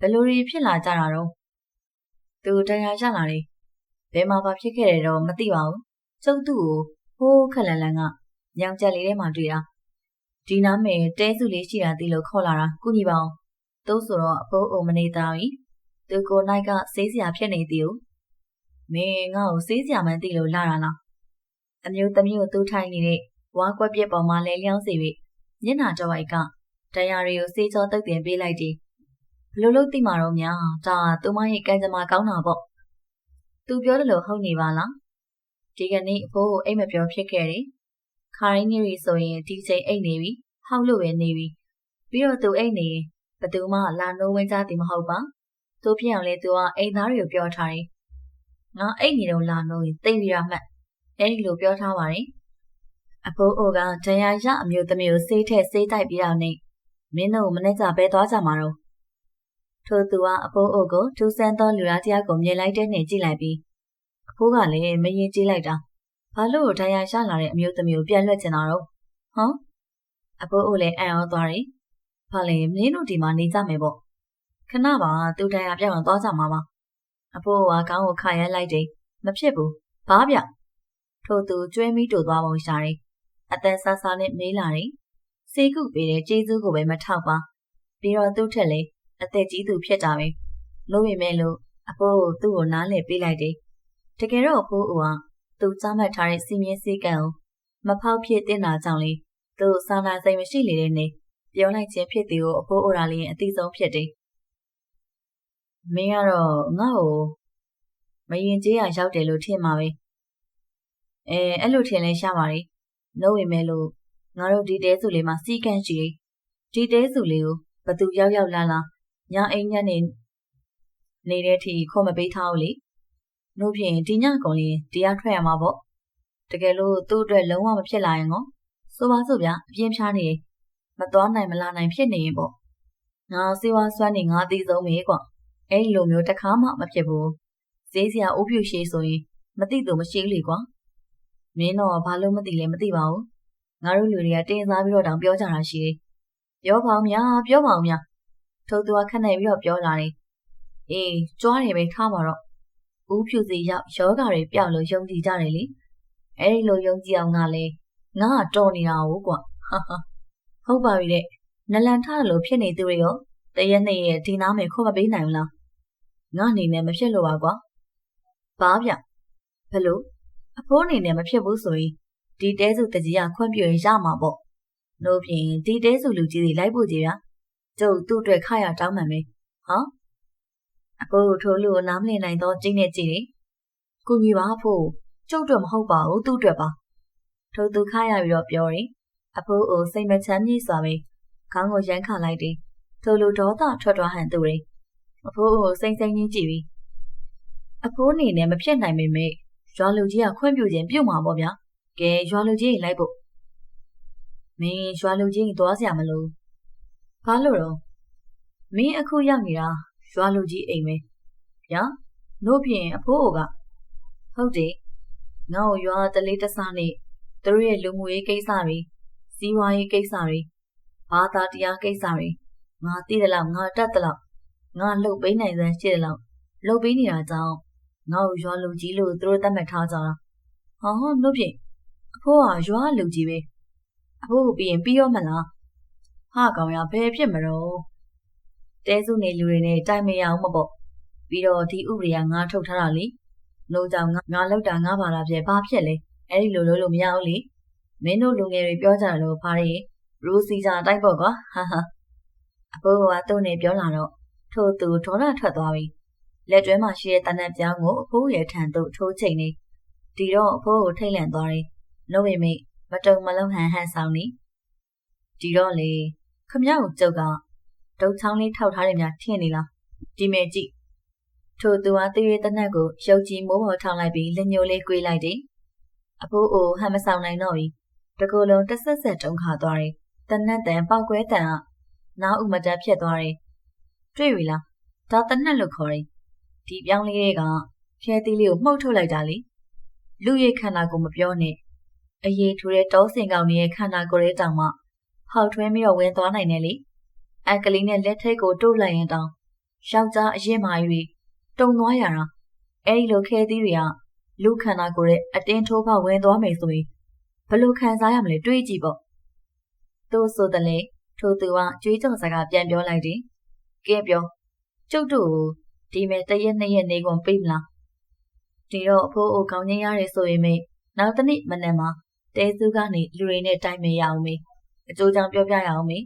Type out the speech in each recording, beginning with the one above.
ဘယ်လိုတွေဖြစ်လာကြတာတော့သူတရားရလာတယ်ဘယ်မှာဘာဖြစ်ခဲ့တယ်တော့မသိပါဘူးကျုပ်သူ့ကိုဟိုးခက်လန်လန်ကညောင်ချက်လေးထဲမှာတွေ့တာဒီနားမယ်တဲစုလေးရှိတာသိလို့ခေါ်လာတာကုညီပါအောင်သို့ဆိုတော့အဖိုးအိုမနေသားပြီသူကိုနိုင်ကစေးစရာဖြစ်နေသည်မင်းငါ့ကိုစေးစရာမှန်းသိလို့လာတာလားအမျိုးသမီးကိုသူ့ထိုင်နေတဲ့ဝါကွက်ပြက်ပေါ်မှာလဲလျောင်းစီပြီးမျက်နှာကြောက်အိုက်ကတရားရီကိုစေးကြောတုတ်တင်ပေးလိုက်တယ် ဘလို့လို့သိမှာတော့များဒါသူမရဲ့ကံကြမ္မာကောင်းတာပေါ့သူပြောတယ်လို့ဟုတ်နေပါလားဒီကနေ့အဖိုးကိုအိတ်မပြောဖြစ်ခဲ့တယ်ခါရင်းကြီးရီဆိုရင်ဒီချိန်အိတ်နေပြီဟောက်လို့ပဲနေပြီပြီးတော့သူအိတ်နေရင်ဘသူမှလာနိုးဝင်ကြသည်မဟုတ်ပါသူဖြစ်အောင်လေသူကအိမ်သားတွေကိုပြောထားတယ်ငါအိတ်နေတော့လာနိုးရင်တိတ်ပြီးရမှတ်အဲ့ဒီလိုပြောထားပါတယ်အဖိုးအိုကတရားရအမျိုးသမီးကိုစေးထက်စေးတိုက်ပြီးတော့နေမင်းတို့မနေ့ကပဲသွားကြမှာတော့ ထို့သူကအဖိုးအိုကိုထူးဆန်းသောလူသားတစ်ယောက်ကိုမြင်လိုက်တဲ့နှင့်ကြည့်လိုက်ပြီးအဖိုးကလည်းမရင်ကြည့်လိုက်တာဘာလို့တရားရလာတဲ့အမျိုးသမီးကိုပြန်လွှတ်ချင်တာတော့ဟမ်အဖိုးအိုလည်းအံ့ဩသွားတယ်ဘာလဲမင်းတို့ဒီမှာနေကြမယ်ပေါ့ခဏပါသူတရားပြောင်းသွားကြမှာပါအဖိုးကခေါင်းကိုခါရမ်းလိုက်တယ်မဖြစ်ဘူးဘာဗျထို့သူကျွဲမီးတူသွားပုံရှာတယ်အတန်ဆာဆာနဲ့မေးလာတယ်စေကုပေးတဲ့ကျေးဇူးကိုပဲမထောက်ပါပြီးတော့သူ့ထက်လည်း အသက်ကြီးသူဖြစ်တာပဲလို့ပေမဲ့လို့အဖိုးကိုသူ့ကိုနားလည်ပေးလိုက်တယ်တကယ်တော့အဖိုးကသူကြားမှတ်ထားတဲ့စီမင်းစည်းကမ်းကိုမဖောက်ဖြစ်တင်တာကြောင့်လေသူစာနာစိတ်မရှိလေတဲ့နေပြောလိုက်ခြင်းဖြစ်သူကိုအဖိုးအိုရာလေးအသိဆုံးဖြစ်တယ်မင်းကတော့ငါ့ကိုမရင်ကျေးရရောက်တယ်လို့ထင်မှာပဲအဲအဲ့လိုထင်လဲရှာပါလေနှုတ်ဝင်မဲ့လို့ငါတို့ဒီတဲစုလေးမှာစီကန်းရှိဒီတဲစုလေးကိုဘသူရောက်ရောက်လာလာ ညအိမ်ညက်နေနေတဲ့အထိခေါ်မပေးထားဘူးလေနှုတ်ဖြင့်ဒီညကုန်လေးတရားထွက်ရမှာပေါ့တကယ်လို့သူ့အတွက်လုံးဝမဖြစ်လာရင်ကောဆိုပါစို့ဗျာအပြင်းဖြားနေမသွားနိုင်မလာနိုင်ဖြစ်နေရင်ပေါ့ငါစေဝါစွမ်းနေငါအသေးဆုံးပဲကွအဲ့လိုမျိုးတစ်ခါမှမဖြစ်ဘူးဈေးစရာအိုးပြူရှိဆိုရင်မသိသူမရှိလေကွာမင်းတော့ဘာလို့မသိလဲမသိပါဘူးငါတို့လူတွေကတင်စားပြီးတော့တောင်ပြောကြတာရှိတယ်ပြောပါဦးများပြောပါဦးများ ထို့သူကခက်နေပြီးတော့ပြောလာတယ်အေးကြွားတယ်ပဲထားပါတော့ဦးဖြူစီရောက်ယောဂါတွေပြောက်လို့ယုံကြည်ကြတယ်လေအဲ့ဒီလိုယုံကြည်အောင်ငါလဲငါကတော်နေတာဟုတ်ကွာဟာဟာဟုတ်ပါပြီတဲ့နလန်ထားလို့ဖြစ်နေသူတွေရောတရက်နှစ်ရက်ဒီနားမယ်ခေါ်မပေးနိုင်ဘူးလားငါအနေနဲ့မဖြစ်လို့ပါကွာဘာဗျဘလို့အဖိုးအနေနဲ့မဖြစ်ဘူးဆိုရင်ဒီတဲစုတကြီးကခွင့်ပြုရင်ရမှာပေါ့။လို့ဖြင့်ဒီတဲစုလူကြီးတွေလိုက်ဖို့ကြီးဗျာ။ ကျုပ်သူ့အတွက်ခရတောင်းမှန်မယ်။ဟောအဖိုးထိုးလူကိုနားမလည်နိုင်တော့ကျင်းနေကြည့်လေ။ကိုကြီးပါဖို့ကျုပ်တို့မဟုတ်ပါဘူးသူ့အတွက်ပါ။ထိုးသူခရပြီးတော့ပြောရင်အဖိုးကိုစိတ်မချမ်းမြေ့စွာပဲခေါင်းကိုရမ်းခါလိုက်တယ်။ထိုလူဒေါသထွက်သွားဟန်သူတွေအဖိုးကိုစိမ့်စိမ့်ချင်းကြည့်ပြီးအဖိုးအနေနဲ့မဖြစ်နိုင်ပေမဲ့ရွာလူကြီးကခွင့်ပြုခြင်းပြုမှာပေါ့ဗျာကဲရွာလူကြီးလိုက်ဖို့မင်းရွာလူကြီးသွားစရာမလို ဘာလို့တော့မင်းအခုရောက်နေတာရွာလူကြီးအိမ်ပဲဗျာတို့ပြင်အဖိုးအိုကဟုတ်တယ်ငါ့ကိုရွာတလေးတစားနဲ့သူတို့ရဲ့လူမှုရေးကိစ္စတွေစီးပွားရေးကိစ္စတွေဘာသာတရားကိစ္စတွေငါသိတယ်လို့ငါတတ်တယ်လို့ငါလှုပ်ပေးနိုင်စမ်းရှိတယ်လို့လှုပ်ပေးနေတာကြောင့်ငါ့ကိုရွာလူကြီးလို့သူတို့သတ်မှတ်ထားကြတာဟောတို့ဖြင့်အဖိုးကရွာလူကြီးပဲအဖိုးကိုပြီးရင်ပြီးရောမလား ဟာကောင်ရဘယ်ဖြစ်မလို့တဲစုနေလူတွေနဲ့တိုင်မရအောင်မပေါ့ပြီးတော့ဒီဥပဒေကငါထုတ်ထားတာလေလို့ကြောင့်ငါလောက်တာငါပါလာပြဲဘာဖြစ်လဲအဲ့ဒီလိုလို့လို့မရဘူးလေမင်းတို့လူငယ်တွေပြောကြတယ်လို့ဖားရီရူစီစာတိုက်ပေါ့ကွာဟာဟာအဖိုးကသူ့နဲ့ပြောလာတော့ထို့သူဒေါ်လာထွက်သွားပြီလက်တွဲမှာရှိတဲ့တနက်ပြောင်းကိုအဖိုးရဲ့ထံသို့ထိုးချိန်နေဒီတော့အဖိုးကိုထိတ်လန့်သွားတယ်လို့မိမိမတုံမလုံးဟန်ဟန်ဆောင်နေဒီတော့လေ ခမရကိုကျုပ်ကဒုတ်ချောင်းလေးထောက်ထားတယ်များထင်နေလားဒီမဲ့ကြည့်ထိုသူဟာတရွေတနက်ကိုရုပ်ကြီးမိုးပေါ်ထောင်လိုက်ပြီးလက်ညှိုးလေးကွေးလိုက်တယ်အဖိုးအိုဟန်မဆောင်နိုင်တော့ဘူးတကူလုံးတဆက်ဆက်တုံးခါသွားတယ်တနက်တန်ပောက်ကွဲတန်ကနားဥမတက်ဖြစ်သွားတယ်တွေ့ပြီလားဒါတနက်လို့ခေါ်တယ်ဒီပြောင်းလေးတွေကခဲသီးလေးကိုမှုတ်ထုတ်လိုက်တာလေလူရဲ့ခန္ဓာကိုမပြောနဲ့အရေးထူတဲ့တောစင်ကောင်ရဲ့ခန္ဓာကိုယ်ရဲ့တောင်မှ ဟောက်ထွင်းပြီးတော့ဝင်သွားနိုင်တယ်လေအကလေးနဲ့လက်ထိတ်ကိုတို့လိုက်ရင်တောင်ယောက်ျားအရင်မာ၍တုံသွားရတာအဲဒီလိုခဲသီးတွေကလူခန္ဓာကိုယ်ရဲ့အတင်းထိုးဖောက်ဝင်သွားမယ်ဆိုရင်ဘလို့ခံစားရမလဲတွေးကြည့်ပေါ့သူဆိုတယ်လေထိုသူကကြွေးကြော်စကားပြန်ပြောလိုက်တယ်ကဲပြောကျုပ်တို့ဒီမဲ့တရက်နှစ်ရက်နေကုန်ပြေးမလားဒီတော့အဖိုးအိုကောင်းချင်းရတယ်ဆိုရင်မေနောက်တစ်နေ့မနေ့မှာတဲစုကနေလူတွေနဲ့တိုင်မရအောင်မေ အကျိုးကြောင့်ပြောပြရအောင်မေ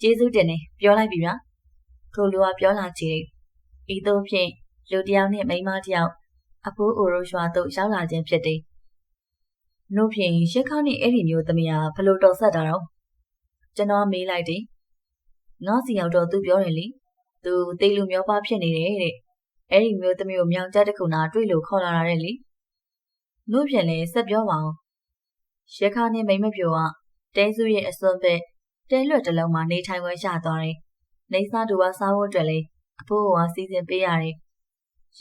ကျေးဇူးတင်နေပြောလိုက်ပြီဗျာထိုလူကပြောလာချေဤသို့ဖြင့်လူတယောက်နဲ့မိန်းမတယောက်အဖိုးအိုရိုရွာသို့ရောက်လာခြင်းဖြစ်တယ်။နို့ဖြင့်ရခါနဲ့အဲ့ဒီမျိုးသမီးကဘလို့တော်ဆက်တာတော့ကျွန်တော်မေးလိုက်တယ်။ငါစီရောက်တော့သူပြောတယ်လေ။သူတိတ်လူမျိုးပါဖြစ်နေတယ်တဲ့။အဲ့ဒီမျိုးသမီးကိုမြောင်ကျတစ်ခုနာတွေ့လို့ခေါ်လာတာတဲ့လေ။နို့ဖြင့်လည်းဆက်ပြောပါအောင်။ရခါနဲ့မိမပြိုက တဲစုရဲ့အစွန်းပဲတဲလွတ်တလုံးမှာနေထိုင်ခွင့်ရသွားတယ်။နေစားတူကစားဖို့အတွက်လေအဖိုးကစီစဉ်ပေးရတယ်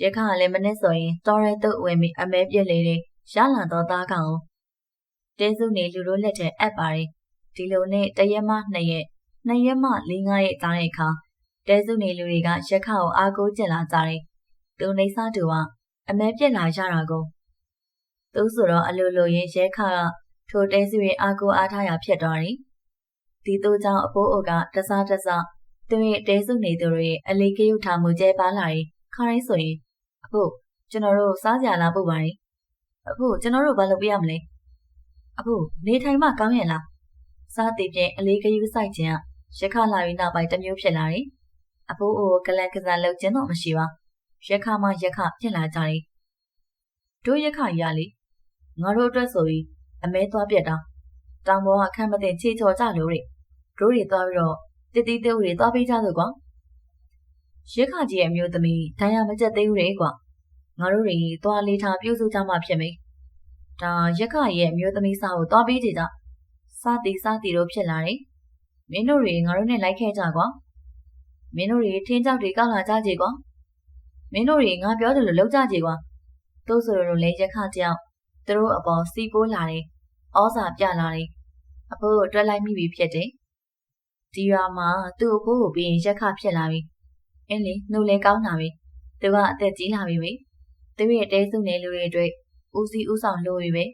ရခကလည်းမနဲ့ဆိုရင်တော်ရဲတုတ်ဝင်ပြီးအမဲပြက်လေတွေရလာတော့သားကောင်တင်းစုနေလူတို့လက်ထဲအပ်ပါတယ်ဒီလိုနဲ့တရက်မှနှစ်ရက်နှစ်ရက်မှလေးငါးရက်သားတဲ့အခါတဲစုနေလူတွေကရခကိုအားကိုးကျင်လာကြတယ်သူနေစားတူကအမဲပြက်လာရတာကိုသူဆိုတော့အလိုလိုရင်ရဲခက ထိုတဲစုရဲ့အားကိုးအားထားရဖြစ်သွားတယ်ဒီတို့ကြောင့်အဖိုးအိုကတစားတစားသူရဲ့တဲစုနေသူတွေရဲ့အလေးကရုထားမှုကျဲပါလာရင်ခါတိုင်းဆိုရင်အဖို့ကျွန်တော်တို့စားကြလာပို့ပါရင်အဖို့ကျွန်တော်တို့ဘာလုပ်ပြရမလဲအဖို့နေထိုင်မှကောင်းရဲ့လားစားတည်ပြင်အလေးကယူဆိုင်ခြင်းကရခလာပြီးနောက်ပိုင်းတစ်မျိုးဖြစ်လာတယ်အဖိုးအိုကလန်ကစားလုပ်ခြင်းတော့မရှိပါရခမှရခဖြစ်လာကြတယ်တို့ရခရလေငါတို့အတွက်ဆိုပြီး အမဲသွားပြက်တာတောင်ပေါ်ကခမ်းမတင်ချေချော်ကြလို့တဲ့တို့တွေသွားပြီးတော့တတိတုပ်တွေသွားပေးကြလို့ကွာရခကြီးရဲ့အမျိုးသမီးဒဏ်ရာမကျက်သေးဘူးလေကွာငါတို့တွေသွားလေးထားပြုစုကြမှဖြစ်မယ်ဒါရခရဲ့အမျိုးသမီးစားကိုသွားပေးကြကြစသည်စသည်တို့ဖြစ်လာတယ်မင်းတို့တွေငါတို့နဲ့လိုက်ခဲ့ကြကွာမင်းတို့တွေထင်းကြောက်တွေကောက်လာကြကြကွာမင်းတို့တွေငါပြောတယ်လို့လောက်ကြကြကွာတို့ဆိုလို့လေရခတယောက်သူတို့အပေါ်စီပိုးလာတယ် ဩစာပြလာတယ်အဖိုးကိုတွက်လိုက်မိပြီဖြစ်တယ်ဒီရွာမှာသူ့အဖိုးကိုပြီးရင်ရက်ခဖြစ်လာပြီအင်းလေနှုတ်လဲကောင်းလာပြီသူကအသက်ကြီးလာပြီပဲသူရဲ့တဲစုနေလူတွေအတွက်ဦးစီးဦးဆောင်လို့ပြီပဲ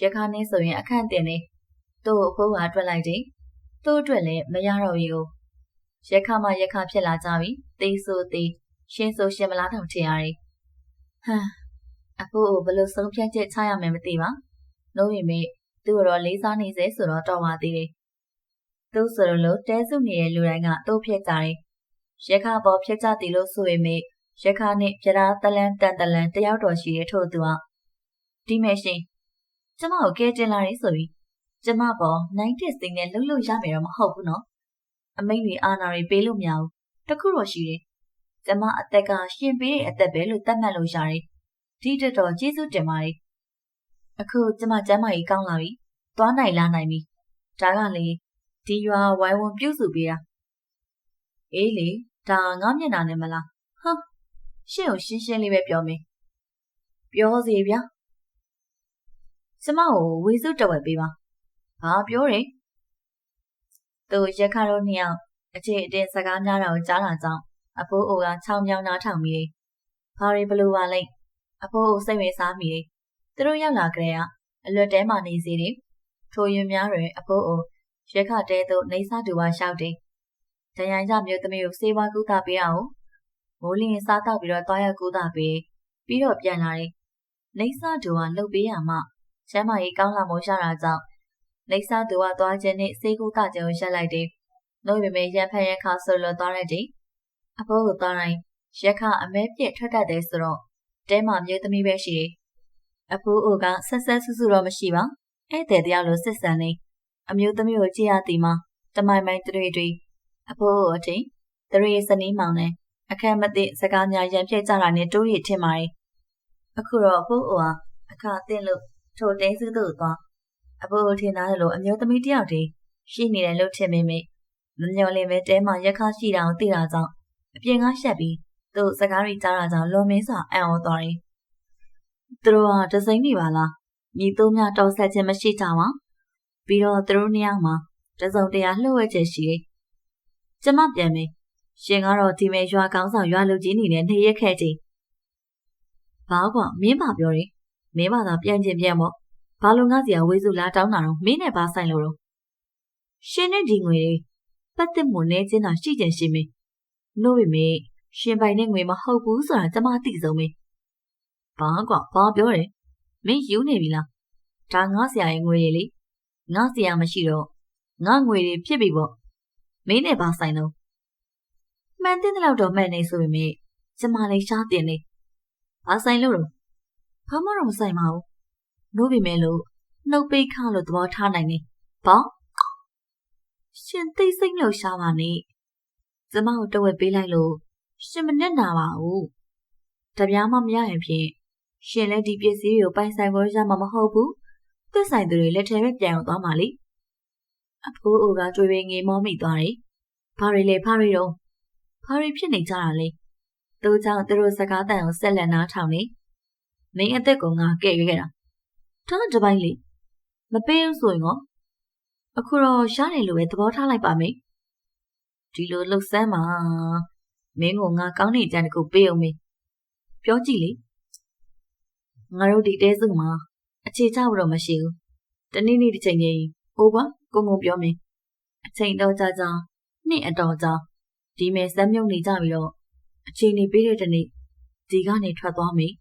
ရခါနဲ့ဆိုရင်အခန့်တင်နေသူ့အဖိုးကတွက်လိုက်တယ်သူ့အတွက်လည်းမရတော့ဘူးကိုရခါမှရခါဖြစ်လာကြပြီသိဆိုသိရှင်းဆိုရှင်းမလားတောင်ထင်ရတယ်ဟမ်အဖိုးကိုဘယ်လိုဆုံးဖြတ်ချက်ချရမယ်မသိပါလို့ပေမဲ့ သူ့တော့လေးစားနေစေဆိုတော့တော်ပါသေးတယ်သူ့ဆိုလို့တဲစုနေတဲ့လူတိုင်းကတိုးဖြစ်ကြတယ်ရခပေါ်ဖြစ်ကြသည်လို့ဆိုပေမဲ့ရခနဲ့ပြရာတလန်တန်တလန်တယောက်တော်ရှိတဲ့ထို့သူကဒီမဲ့ရှင်ကျမကိုကဲတင်လာတယ်ဆိုပြီးကျမပေါ်နိုင်တစ်စိန်နဲ့လှုပ်လှုပ်ရမယ်တော့မဟုတ်ဘူးနော်အမိန့်တွေအာဏာတွေပေးလို့မရဘူးတခုတော့ရှိတယ်ကျမအသက်ကရှင်ပေးတဲ့အသက်ပဲလို့သတ်မှတ်လို့ရတယ်ဒီတက်တော်ကျေးဇူးတင်ပါတယ် အခုကျမကျမ်းမာရေးကောင်းလာပြီသွားနိုင်လာနိုင်ပြီဒါကလေဒီရွာဝိုင်းဝန်းပြုစုပေးတာအေးလေဒါငါမျက်နှာနဲ့မလားဟမ်ရှင့်ကိုရှင်းရှင်းလေးပဲပြောမင်းပြောစီဗျာကျမကိုဝေစုတဝက်ပေးပါဘာပြောတယ်သူရက်ခါတော့နှစ်ယောက်အခြေအတင်စကားများတာကိုကြားလာကြောင်းအဖိုးအိုကချောင်းမြောင်းနားထောင်ပြီးဘာတွေဘလို့ပါလိမ့်အဖိုးအိုစိတ်ဝင်စားမိတယ် သူတို့ရောက်လာကြတဲ့အလွတ်တဲမှနေစီတယ်ထိုရင်များတွင်အဖိုးအိုရက်ခတဲသို့နေစားတူဝါလျှောက်တယ်ဒဏ်ရာရမျိုးသမီးကိုစေဝါကုသပေးအောင်မိုးလင်းစားတော့ပြီးတော့သွားရကုသပေးပြီးတော့ပြန်လာတယ်။လိမ့်စားသူကလှုပ်ပေးရမှကျမ်းမာရေးကောင်းလာမို့ရတာကြောင့်လိမ့်စားသူကသွားခြင်းနဲ့စေကုသခြင်းကိုရက်လိုက်တယ်။လို့ပေမဲ့ရန်ဖန်ရန်ခါဆိုလို့သွားလိုက်တယ်။အဖိုးကသွားတိုင်းရက်ခအမဲပြည့်ထွက်တတ်တယ်ဆိုတော့တဲမှာမျိုးသမီးပဲရှိတယ်။ အဖိုးအိုကဆက်ဆက်ဆူဆူတော့မရှိပါ။ဧည့်သည်တရားလိုစစ်ဆန်နေအမျိုးသမီးကိုကြည့်ရသည်မှာတမိုင်မိုင်တွေတွေအဖိုးအထင်တရေစနီးမောင်နဲ့အခက်မသိစကားများရန်ပြည့်ကြတာနဲ့တိုးရထင်ပါရဲ့အခုတော့အဖိုးအိုဟာအခါသိလို့ထိုတင်းစုသို့သွားအဖိုးထင်သားလို့အမျိုးသမီးတယောက်တည်းရှိနေတယ်လို့ထင်မိမိမမျော်လင့်ပဲတဲမှာရက်ခါရှိတာကိုသိတာကြောင့်အပြင်ကရှက်ပြီးသူ့စကားတွေကြားတာကြောင့်လွန်မင်းစွာအံ့ဩသွားတယ် သူတို့ကဒစိမ့်နေပါလားညီသုံးများတော်ဆက်ခြင်းမရှိကြပါပြီးတော့သူတို့နှစ်ယောက်မှာတစုံတရာလှုပ်ဝဲချက်ရှိတယ်ကျမပြန်မယ်ရှင်ကတော့ဒီမဲ့ရွာကောင်းဆောင်ရွာလူကြီးနေနဲ့နေရက်ခဲ့ကြဘာကွာမင်းပါပြောတယ်မင်းပါသာပြန်ချင်းပြန်ပေါ့ဘာလို့ငါစီကဝေးစုလာတောင်းတာတော့မင်းနဲ့ဘာဆိုင်လို့တော့ရှင်နဲ့ဒီငွေတွေပတ်သက်မနေချင်းတာရှိကြရှိမေးလို့ပေမဲ့ရှင်ပိုင်နဲ့ငွေမဟုတ်ဘူးဆိုတာကျမသိဆုံးမေး ဘာကွာဘာပြောတယ်မင်းယူနေပြီလားဒါငါဆရာရဲ့ငွေတွေလေငါဆရာမရှိတော့ငါငွေတွေဖြစ်ပြီပေါ့မင်းနဲ့ဘာဆိုင်တော့မှန်တဲ့လောက်တော့မှန်နေဆိုပေမဲ့ကျမလည်းရှားတင်နေဘာဆိုင်လို့တော့ဘာမှတော့မဆိုင်ပါဘူးလို့ပေမဲ့လို့နှုတ်ပိတ်ခါလို့သဘောထားနိုင်နေဘာရှင်သိစိတ်လို့ရှားပါနေကျမကိုတဝက်ပေးလိုက်လို့ရှင်မနဲ့နာပါဘူးတပြားမှမရရင်ဖြင့် ရှင်လည်းဒီပစ္စည်းတွေကိုပိုင်ဆိုင်ဖို့ရမှာမဟုတ်ဘူးသက်ဆိုင်သူတွေလက်ထဲပဲပြန်ရောက်သွားမှာလေအဖိုးအိုကကြွေပေငေမောမိသွားတယ်ဘာတွေလဲဘာတွေတော့ဘာတွေဖြစ်နေကြတာလဲသူကြောင့်သူတို့စကားတန်အောင်ဆက်လက်နားထောင်နေမင်းအသက်ကောင်ကကဲ့ရွေးခဲ့တာဒါတပိုင်းလေမပေးဘူးဆိုရင်ကောအခုတော့ရှားတယ်လို့ပဲသဘောထားလိုက်ပါမယ်ဒီလိုလှုပ်ဆန်းမှာမင်းကငါကောင်းနေကြတဲ့ကိုပေးအောင်မေးပြောကြည့်လေ ငါတို့ဒီတဲစုမှာအခြေချဖို့တော့မရှိဘူးတနေ့နေ့တစ်ချိန်ချင်းအိုးပါကုံကုံပြောမင်းအချိန်တော့ကြာကြာနှစ်အတော်ကြာဒီမဲ့စမ်းမြုံနေကြပြီးတော့အချိန်နေပေးတဲ့တနေ့ဒီကနေထွက်သွားမေး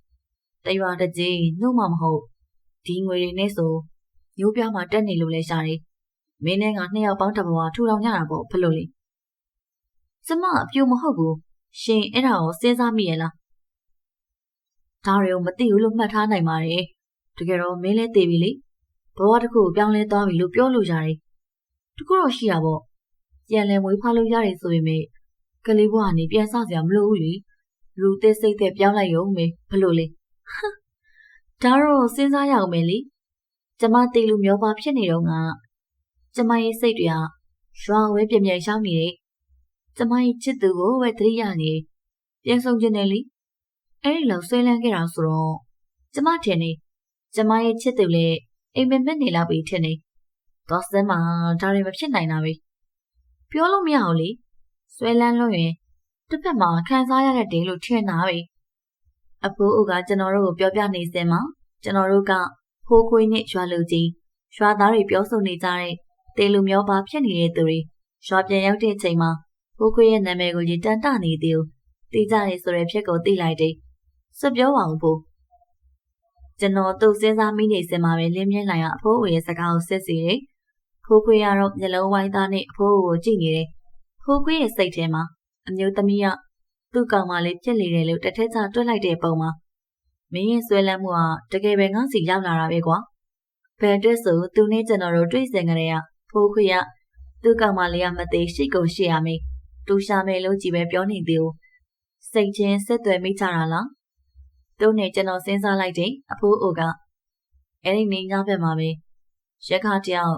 တရွာတကြီးနှုတ်မှမဟုတ်ဒီငွေတွေနဲ့ဆိုရိုးပြမှာတက်နေလို့လဲရှာတယ်မင်းနဲ့ငါနှစ်ယောက်ပေါင်းတဘဝထူထောင်ကြတာပေါ့ဘလို့လေကျမအပြူမဟုတ်ဘူးရှင်အဲ့ဒါကိုစဉ်းစားမိရဲ့လား ဒါတွေကိုမသိဘူးလို့မှတ်ထားနိုင်ပါတယ်တကယ်တော့မင်းလည်းသိပြီလေဘဝတစ်ခုကိုပြောင်းလဲသွားပြီလို့ပြောလို့ရတယ်တခုတော့ရှိတာပေါ့ပြန်လဲမွေးဖွားလို့ရတယ်ဆိုပေမဲ့ကလေးဘဝကနေပြန်ဆစရာမလိုဘူးလေလူသစ်စိတ်သက်ပြောင်းလိုက်ရုံပဲဘလို့လေဒါတော့စဉ်းစားရအောင်မယ်လေကျမတေလူမျိုးပါဖြစ်နေတော့ကကျမရဲ့စိတ်တွေကရွာဝဲပြင်းပြင်းရှောင်းနေတယ်ကျမရဲ့ချစ်သူကိုပဲသတိရနေပြန်ဆုံးခြင်းနဲ့လေ အဲ့ဒီလောက်ဆွဲလန်းခဲ့တာဆိုတော့ကျမထင်နေကျမရဲ့ချစ်သူလည်းအိမ်မက်မက်နေလာပြီထင်နေတော့စမ်းမှာဒါတွေမဖြစ်နိုင်တာပဲပြောလို့မရအောင်လေဆွဲလန်းလို့ရင်တစ်ဖက်မှာခံစားရတဲ့ဒိလို့ထင်တာပဲအဖိုးအိုကကျွန်တော်တို့ကိုပြောပြနေစင်မှာကျွန်တော်တို့ကဖိုးခွေးနဲ့ရွာလူကြီးရွာသားတွေပြောဆိုနေကြတဲ့တေလူမျိုးပါဖြစ်နေတဲ့သူတွေရွာပြန်ရောက်တဲ့အချိန်မှာဖိုးခွေးရဲ့နာမည်ကိုကြီးတန်တနေသေးဘူးသိကြတယ်ဆိုတဲ့ဖြစ်ကိုသိလိုက်တယ် စွပြောပါဦးဖို့ကျွန်တော်သူ့စဉ်းစားမိနေစင်မှာပဲလင်းမြဲနိုင်အောင်အဖိုးအိုရဲ့စကားကိုဆက်စီတယ်ဖိုးခွေးကတော့မျက်လုံးဝိုင်းသားနဲ့အဖိုးအိုကိုကြည့်နေတယ်ဖိုးခွေးရဲ့စိတ်ထဲမှာအမျိုးသမီးကသူ့ကောင်မလေးပြစ်လေတယ်လို့တထက်ချတွက်လိုက်တဲ့ပုံမှာမင်းရဲ့ဆွဲလန်းမှုကတကယ်ပဲငါ့စီရောက်လာတာပဲကွာဘယ်အတွက်ဆိုသူနဲ့ကျွန်တော်တို့တွေ့စင်ကြတဲ့ကဖိုးခွေကသူ့ကောင်မလေးကမသေးရှိကုန်ရှိရမေးတူရှာမယ်လို့ကြည်ပဲပြောနေသေးဘူးစိတ်ချင်းဆက်သွယ်မိကြတာလား သူနဲ့ကျွန်တော်စဉ်းစားလိုက်တဲ့အဖိုးအိုကအဲ့ဒီနေညဘက်မှာပဲရက်ခါတယောက်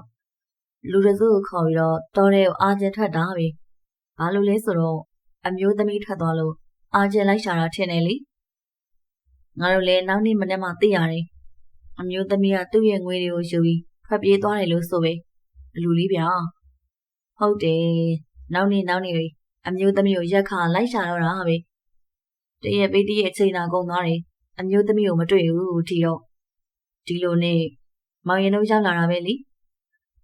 လူရစုကိုခေါ်ပြီးတော့တော်တဲ့ကိုအာကျင်ထွက်တာပဲဘာလို့လဲဆိုတော့အမျိုးသမီးထွက်သွားလို့အာကျင်လိုက်ရှာတာထင်တယ်လေငါတို့လည်းနောက်နေ့မနေ့မှသိရတယ်အမျိုးသမီးကသူ့ရဲ့ငွေတွေကိုယူပြီးထွက်ပြေးသွားတယ်လို့ဆိုပဲအလူလေးဗျာဟုတ်တယ်နောက်နေ့နောက်နေ့ပဲအမျိုးသမီးကိုရက်ခါလိုက်ရှာတော့တာပဲတရက်ပေးတည့်ရဲ့အချိန်သာကုန်သွားတယ် အမျိုးသမီးကိုမတွေ့ဘူးဒီတော့ဒီလိုနဲ့မောင်ရင်တို့ရောက်လာတာပဲလေ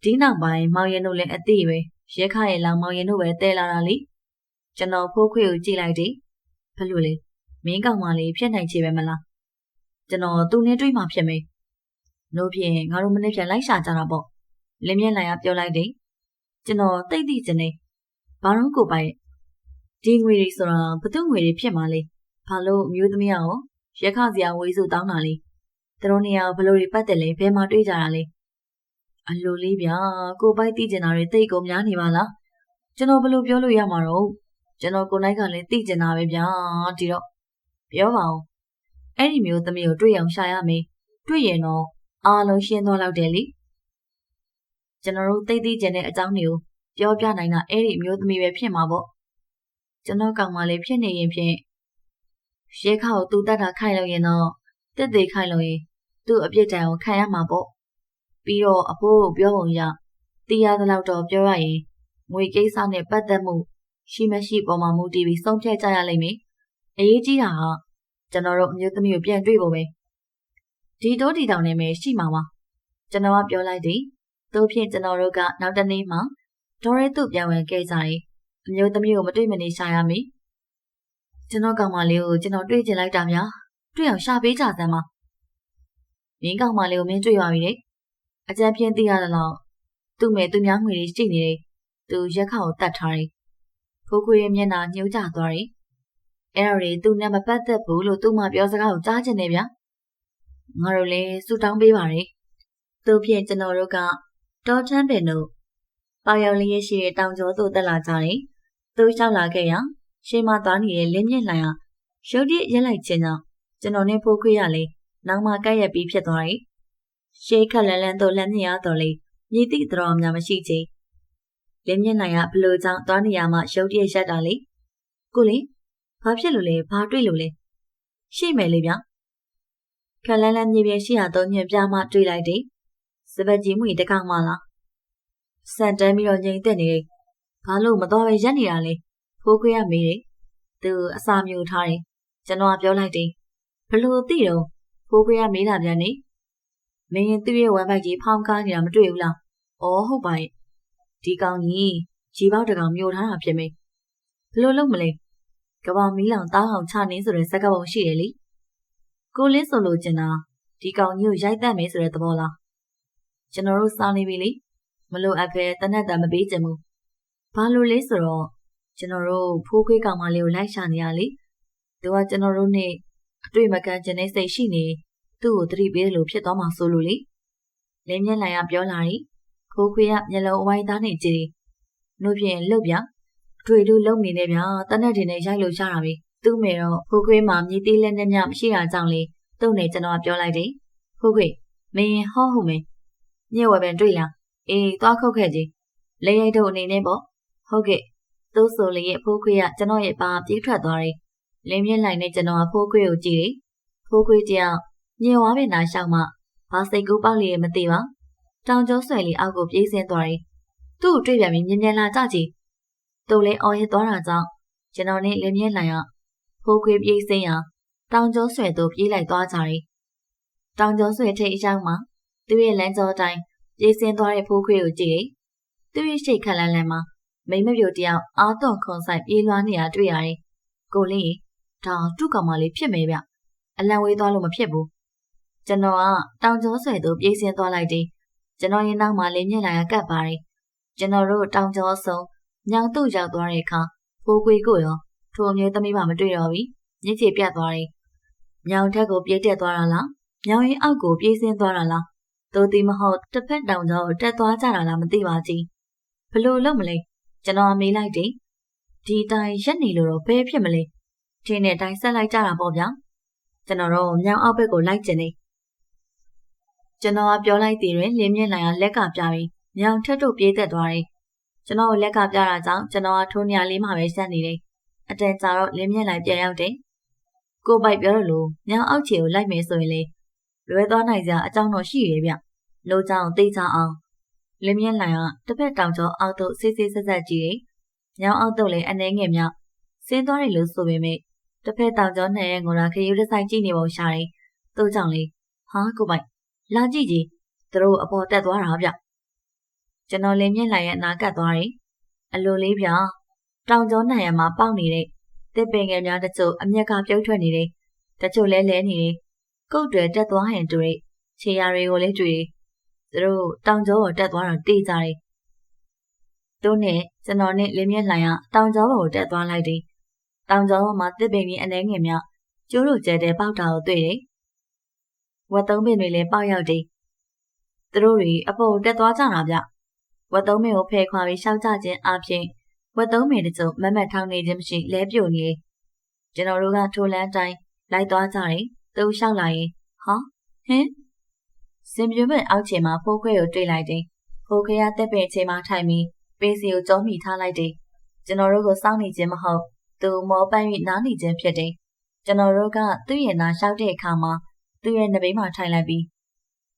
ဒီနောက်ပိုင်းမောင်ရင်တို့လည်းအသိပဲရဲခရဲ့လောင်မောင်ရင်တို့ပဲတဲလာတာလေကျွန်တော်ဖိုးခွေကိုကြည့်လိုက်တယ်ဘလို့လဲမင်းကောင်မလေးဖြစ်နိုင်ချေပဲမလားကျွန်တော်သူနဲ့တွေ့မှဖြစ်မယ်လို့ဖြင့်ငါတို့မနေ့ပြန်လိုက်ရှာကြတာပေါ့လင်းမြလိုက်ရပြောလိုက်တယ်ကျွန်တော်တိတ်တိကျနေဘာလို့ကိုပိုင်ဒီငွေတွေဆိုတာဘသူငွေတွေဖြစ်မှာလဲဘာလို့မျိုးသမီးရော ရက်ခစရာဝေးစုတောင်းတာလေသူတို့နေရာဘလို့တွေပတ်တယ်လဲဘယ်မှာတွေ့ကြတာလဲအလိုလေးဗျာကိုပိုက်သိကျင်တာတွေတိတ်ကုန်များနေပါလားကျွန်တော်ဘလို့ပြောလို့ရမှာတော့ကျွန်တော်ကိုနိုင်ကလည်းသိကျင်တာပဲဗျာဒီတော့ပြောပါဦးအဲ့ဒီမျိုးသမီးကိုတွေ့အောင်ရှာရမယ်တွေ့ရင်တော့အားလုံးရှင်းသွားလောက်တယ်လေကျွန်တော်တို့သိသိကျင်တဲ့အကြောင်းတွေကိုပြောပြနိုင်တာအဲ့ဒီမျိုးသမီးပဲဖြစ်မှာပေါ့ကျွန်တော်ကောင်မလေးဖြစ်နေရင်ဖြင့် ရဲခါကိုသူတတ်တာခိုင်လို့ရင်တော့တစ်သေးခိုင်လို့ရင်သူ့အပြစ်ဒဏ်ကိုခံရမှာပေါ့ပြီးတော့အဖိုးကိုပြောပုံရတီးရသလောက်တော့ပြောရရင်ငွေကိစ္စနဲ့ပတ်သက်မှုရှိမရှိပေါ်မှာမူတည်ပြီးဆုံးဖြတ်ကြရလိမ့်မယ်။အရေးကြီးတာဟာကျွန်တော်တို့အမျိုးသမီးကိုပြန်တွေ့ဖို့ပဲ။ဒီတိုးဒီတောင်နဲ့ပဲရှိမှာပါ။ကျွန်တော်ကပြောလိုက်သည်။သို့ဖြင့်ကျွန်တော်တို့ကနောက်တနေ့မှဒေါ်ရဲသူ့ပြန်ဝင်ခဲ့ကြတယ်။အမျိုးသမီးကိုမတွေ့မနေရှာရမည်။ ကျွန်တော်ကောင်မလေးကိုကျွန်တော်တွေ့ချင်လိုက်တာများ။တွေ့အောင်ရှာပေးကြစမ်းပါ။မင်းကောင်မလေးကိုမင်းတွေ့ရပြီလေ။အကြံပြင်းသိရသလောက်သူ့မဲ့သူများငွေတွေရှိနေတယ်။သူရက်ခါကိုတတ်ထားတယ်။ဖိုးခွေရဲ့မျက်နှာညှိုးကျသွားတယ်။အဲ့ဒါတွေသူနဲ့မပတ်သက်ဘူးလို့သူ့မှပြောစကားကိုကြားချင်တယ်ဗျာ။ငါတို့လည်းစူတောင်းပေးပါရယ်။သူဖြင့်ကျွန်တော်တို့ကတော်ချမ်းပင်တို့ပေါရောက်လျက်ရှိတဲ့တောင်ကျော်သို့တက်လာကြတယ်။သူလျှောက်လာခဲ့ရာ ရှေးမသွားနေတဲ့လင်းမြင့်လှန်ဟာရုတ်တရက်ရက်လိုက်ခြင်းကြောင့်ကျွန်တော်နဲ့ဖိုးခွေရလေနောက်မှကပ်ရက်ပြီးဖြစ်သွားတယ်။ရှေးခက်လန်းလန်းသို့လမ်းမြင်ရတော်လေမြည်သည့်တော်များမရှိချေလင်းမြင့်နိုင်ကဘလို့ကြောင့်သွားနေရမှရုတ်တရက်ရက်တာလေကိုလေဘာဖြစ်လို့လဲဘာတွေ့လို့လဲရှိမယ်လေဗျခက်လန်းလန်းမြေပြင်ရှိရတော့ညွန့်ပြမှတွေ့လိုက်တယ်စပတ်ကြီးမှုတကောင်မှလားစံတန်းပြီးတော့ငြိမ်သက်နေတယ်ဘာလို့မတော်ပဲရက်နေတာလဲ ဖိုးခွေးရမေးတယ်သူအစာမျိုးထားတယ်ကျွန်တော်ကပြောလိုက်တယ်ဘလို့သိတော့ဖိုးခွေးရမေးတာပြန်နေမင်းသူ့ရဲ့ဝမ်ဘိုက်ကြီးဖောင်းကားနေတာမတွေ့ဘူးလား။အော်ဟုတ်ပါရဲ့။ဒီကောင်ကြီးကြီးပေါက်တကောင်မျိုးထားတာဖြစ်မေ။ဘလို့လုပ်မလဲ။ကပောင်မီးလောင်တားအောင်ချနေဆိုတဲ့စကားပုံရှိတယ်လေ။ကိုလင်းဆိုလို့ကျင်တာဒီကောင်ကြီးကိုရိုက်တတ်မယ်ဆိုတဲ့သဘောလား။ကျွန်တော်တို့စားနေပြီလေ။မလို့အပ်ပဲတနက်တံမပေးချင်ဘူး။ဘာလို့လဲဆိုတော့ ကျွန်တော်တို့ဖိုးခွေးကောင်မလေးကိုလိုက်ရှာနေရလေ။သူကကျွန်တော်တို့နဲ့အတွေ့မကန်ကျင်တဲ့စိတ်ရှိနေသူ့ကိုသတိပေးလို့ဖြစ်သွားမှဆိုလို့လေလင်းမျက်နှာရပြောလာတယ်ခိုးခွေးကမျက်လုံးအဝိုင်းသားနဲ့ကြည့်နှုတ်ဖြင့်လှုပ်ပြတွေ့တူလုံနေနေဗျာတနက်တင်နဲ့ရိုက်လို့ရှာတာပဲသူ့မေတော့ခိုးခွေးမှာမြည်သေးလက်နဲ့မြမရှိတာကြောင့်လေသူ့နဲ့ကျွန်တော်ပြောလိုက်တယ်ခိုးခွေးမင်းဟောဟုတ်မယ်ညဝယ်ပင်တွေ့လားအေးသွားခုတ်ခဲ့ကြီးလေရိုက်တို့အနေနဲ့ပေါ့ဟုတ်ကဲ့ သူ့ဆိုလေရဲ့ဖိုးခွေးကကျွန်တော်ရဲ့ပါပြေးထွက်သွားတယ်လင်းမြင့်လိုက်နဲ့ကျွန်တော်ကဖိုးခွေးကိုကြည့်တယ်ဖိုးခွေးတယောက်ညင်ဝါပင်နာရှောက်မှဘာစိတ်ကူးပေါက်လေမသိပါတောင်ကျုံးဆွဲလေးအောက်ကိုပြေးဆင်းသွားတယ်သူ့ကိုတွေ့ပြန်ပြီးမြင်မြန်လာကြကြည့်သူလည်းအော်ရသွားတာကြောင့်ကျွန်တော်နဲ့လင်းမြဲလိုက်ရဖိုးခွေးပြေးဆင်းရတောင်ကျုံးဆွဲသို့ပြေးလိုက်သွားကြတယ်တောင်ကျုံးဆွဲထိတ်အရောက်မှာသူ့ရဲ့လမ်းကြောတိုင်းပြေးဆင်းသွားတဲ့ဖိုးခွေးကိုကြည့်တယ်သူ့ရဲ့ရှိတ်ခက်လန်းလန်းမှာ မိမပြိုတယောက်အာသွန်ခွန်ဆိုင်ပြေးလွှားနေတာတွေ့ရတယ်ကိုလေးဒါတုကောင်မလေးဖြစ်မယ်ဗျအလံဝေးသွားလို့မဖြစ်ဘူးကျွန်တော်ကတောင်ကျောဆွဲသို့ပြေးဆင်းသွားလိုက်တယ်။ကျွန်တော်ရင်နောက်မှာလေးမြင်လာရကပ်ပါတယ်။ကျွန်တော်တို့တောင်ကျောဆုံညောင်တို့ရောက်သွားတဲ့အခါဖိုးကွေကိုရောထိုအမျိုးသမီးမှမတွေ့တော့ဘူး။ညစ်ချေပြတ်သွားတယ်။ညောင်ထက်ကိုပြေးတက်သွားတာလား။ညောင်ရင်အောက်ကိုပြေးဆင်းသွားတာလား။သို့သည်မဟုတ်တစ်ဖက်တောင်ကျောကိုတက်သွားကြတာလားမသိပါကြီး။ဘလို့လုပ်မလဲ။ ကျွန်တော်မေးလိုက်တယ်။ဒီတိုင်းရက်နေလို့တော့ဘယ်ဖြစ်မလဲ။ထင်းတဲ့အတိုင်းဆက်လိုက်ကြတာပေါ့ဗျာ။ကျွန်တော်တို့ညောင်အောက်ဘက်ကိုလိုက်ကျင်နေ။ကျွန်တော်ကပြောလိုက်သေးတယ်လင်းမြင့်နိုင်ကလက်ကပြပြီးမြောင်ထက်တို့ပြေးသက်သွားတယ်။ကျွန်တော်ကိုလက်ကပြတာကြောင့်ကျွန်တော်ကထိုးနေရာလေးမှာပဲဆက်နေတယ်။အတန်ကြာတော့လင်းမြင့်နိုင်ပြန်ရောက်တယ်။ကိုပိုက်ပြောရလို့မြောင်အောက်ခြေကိုလိုက်မယ်ဆိုရင်လေလွဲသွားနိုင်စရာအကြောင်းတော့ရှိရဲ့ဗျ။လိုကြောင်သိချအောင် လင်းမြင့်နိုင်ကတစ်ဖက်တောင်ကျောအောက်သို့ဆေးဆေးဆက်ဆက်ကြည့်တယ်။မြောင်အောက်သို့လည်းအနေငယ်မြောက်ဆင်းသွားတယ်လို့ဆိုပေမဲ့တစ်ဖက်တောင်ကျောနှစ်ရဲ့ငိုရာခရီးတစ်ဆိုင်ကြည့်နေပုံရှာတယ်။သူ့ကြောင့်လေဟာကိုပိုက်လာကြည့်ကြည့်သူတို့အပေါ်တက်သွားတာဗျကျွန်တော်လင်းမြင့်လိုက်ရဲ့အနာကတ်သွားတယ်အလိုလေးဗျတောင်ကျောနိုင်ရမှာပေါက်နေတဲ့တစ်ပင်ငယ်များတချို့အမျက်ကပြုတ်ထွက်နေတယ်တချို့လဲလဲနေတယ်ကုတ်တွေတက်သွားဟန်တွေ့ခြေရာတွေကိုလည်းတွေ့ သူတို့တောင်ကျောပေါ်တက်သွားတာတေးကြတယ်တို့နဲ့ကျွန်တော်နဲ့လင်းမြင့်လိုက်ရတောင်ကျောပေါ်တက်သွားလိုက်တယ်တောင်ကျောပေါ်မှာတစ်ပင်ကြီးအနှဲငယ်များကျိုးတို့ကျဲတဲ့ပေါက်တာကိုတွေ့တယ်ဝက်သုံးပင်တွေလည်းပေါက်ရောက်တယ်။သူတို့တွေအပေါ်တက်သွားကြတာဗျ။ဝက်သုံးပင်ကိုဖယ်ခွာပြီးရှောက်ကြခြင်းအပြင်ဝက်သုံးပင်တချို့မမတ်ထောင်းနေခြင်းမရှိလဲပြုတ်နေ။ကျွန်တော်တို့ကထိုလန်းတိုင်းလိုက်သွားကြတယ်။သူလျှောက်လာရင်ဟာဟင်း စင်ပြွမဲ့အောက်ခြေမှာဖိုးခွဲကိုတွေ့လိုက်တယ်။ဖိုးခွဲကတက်ပင်ခြေမှာထိုင်ပြီးပေးစီကိုကြောမိထားလိုက်တယ်။ကျွန်တော်တို့ကိုစောင့်နေခြင်းမဟုတ်သူမောပန်း၍နားနေခြင်းဖြစ်တယ်။ကျွန်တော်တို့ကသူ့ရဲ့နာလျှောက်တဲ့အခါမှာသူ့ရဲ့နှပိမှာထိုင်လိုက်ပြီး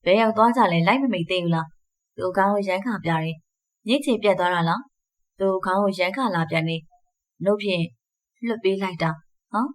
ဘယ်ရောက်သွားကြလဲလိုက်မမိသေးဘူးလားသူခေါင်းကိုရမ်းခါပြတယ်ညစ်ချေပြက်သွားတာလားသူခေါင်းကိုရမ်းခါလာပြန်နေနှုတ်ဖြင့်လွတ်ပေးလိုက်တာဟမ်